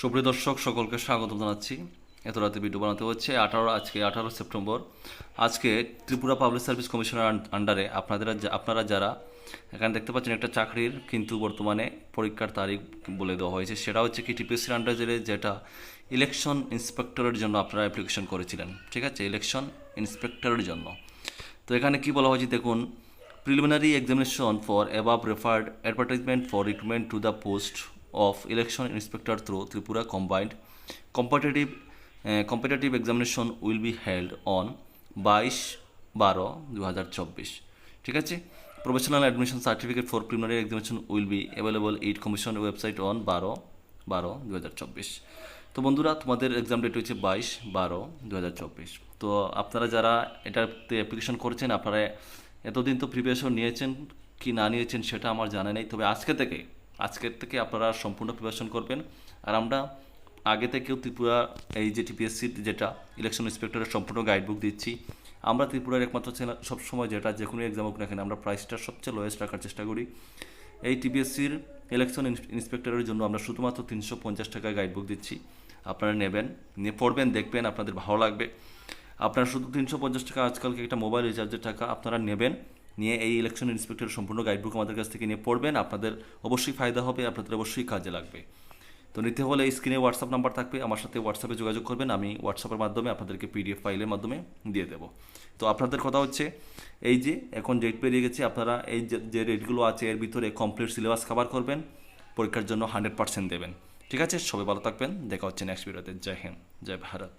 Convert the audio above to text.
সুপ্রিয় দর্শক, সকলকে স্বাগত জানাচ্ছি। এত রাতে ভিডিও বানাতে হচ্ছে আঠারো, আজকে আঠারো সেপ্টেম্বর। আজকে ত্রিপুরা পাবলিক সার্ভিস কমিশনের আন্ডারে আপনাদের আপনারা যারা এখানে দেখতে পাচ্ছেন একটা চাকরির কিন্তু বর্তমানে পরীক্ষার তারিখ বলে দেওয়া হয়েছে, সেটা হচ্ছে কি টিপিএসসির আন্ডারে যেটা ইলেকশন ইন্সপেক্টরের জন্য আপনারা অ্যাপ্লিকেশন করেছিলেন, ঠিক আছে? ইলেকশন ইন্সপেক্টরের জন্য। তো এখানে কি বলা হয়েছে দেখুন preliminary examination for অ্যাবাব referred advertisement for recruitment to the post of election inspector through Tripura combined competitive competitive examination will be held on বাইশ বারো দু হাজার চব্বিশ। ঠিক আছে? Professional admission certificate for preliminary examination will be available at commission website on বারো বারো দু হাজার চব্বিশ। তো বন্ধুরা, তোমাদের এক্সাম ডেট হচ্ছে বাইশ বারো দু হাজার চব্বিশ। তো আপনারা যারা এটাতে অ্যাপ্লিকেশন করেছেন, আপনারা এতদিন তো প্রিপারেশন নিয়েছেন, কি না নিয়েছেন সেটা আমার জানা নেই। তবে আজকে থেকে আজকের থেকে আপনারা সম্পূর্ণ প্রিপারেশন করবেন। আর আমরা আগে থেকেও ত্রিপুরা এই যে টিপিএসসির যেটা ইলেকশন ইন্সপেক্টরের সম্পূর্ণ গাইডবুক দিচ্ছি। আমরা ত্রিপুরার একমাত্র সবসময় যেটা যে কোনো এক্সাম হোক না কেন আমরা প্রাইসটা সবচেয়ে লোয়েস্ট রাখার চেষ্টা করি। এই টিপিএসসির ইলেকশন ইন্সপেক্টরের জন্য আমরা শুধুমাত্র তিনশো পঞ্চাশ টাকায় গাইডবুক দিচ্ছি। আপনারা নেবেন, নিয়ে পড়বেন, দেখবেন, আপনাদের ভালো লাগবে। আপনারা শুধু তিনশো পঞ্চাশ টাকা আজকালকে একটা মোবাইল রিচার্জের টাকা আপনারা নেবেন। নিয়ে এই ইলেকশন ইন্সপেক্টরের সম্পূর্ণ গাইডবুক আমাদের কাছ থেকে নিয়ে পড়বেন। আপনাদের অবশ্যই ফায়দা হবে, আপনাদের অবশ্যই কাজে লাগবে। তো নিতে হলে স্ক্রিনে হোয়াটসঅ্যাপ নাম্বার থাকবে, আমার সাথে হোয়াটসঅ্যাপে যোগাযোগ করবেন, আমি হোয়াটসঅ্যাপের মাধ্যমে আপনাদেরকে পিডিএফ ফাইলের মাধ্যমে দিয়ে দেবো। তো আপনাদের কথা হচ্ছে, এই যে এখন ডেট পেরিয়ে গেছে, আপনারা এই যে- রেটগুলো আছে, এর ভিতরে কমপ্লিট সিলেবাস কভার করবেন, পরীক্ষার জন্য হান্ড্রেড পার্সেন্ট দেবেন। ঠিক আছে? সবাই ভালো থাকবেন, দেখা হচ্ছে নেক্সট ভিডিওতে জয় হিন্দ, জয় ভারত।